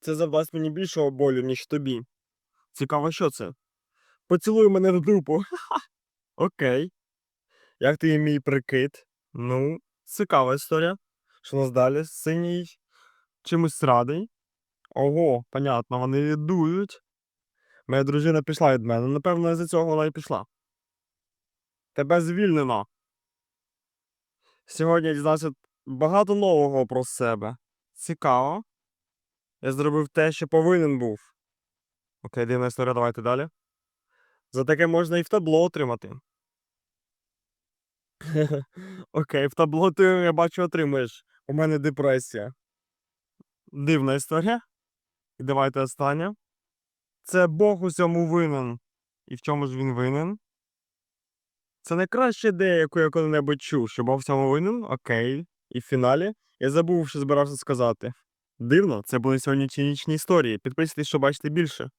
Це завдасть мені більшого болю, ніж тобі. Цікаво, що це? Поцілуй мене в дупу. Окей. Як тобі мій прикид? Ну, цікава історія. Що нас далі? Синій чимось радий. Ого, понятно, вони дують. Моя дружина пішла від мене. Напевно, з-за цього вона і пішла. Тебе звільнено. Сьогодні я дізнався багато нового про себе. Цікаво. Я зробив те, що повинен був. Окей, дивна історія, давайте далі. За таке можна і в табло отримати. Окей, в табло ти, я бачу, отримаєш. У мене депресія. Дивна історія. І давайте останнє. Це Бог у цьому винен. І в чому ж він винен? Це найкраща ідея, яку я коли-небудь чув, що Бог в цьому винен. Окей. І в фіналі я забув, що збирався сказати. Дивно, це були сьогоднішні історії. Підписуйтесь, щоб бачити більше.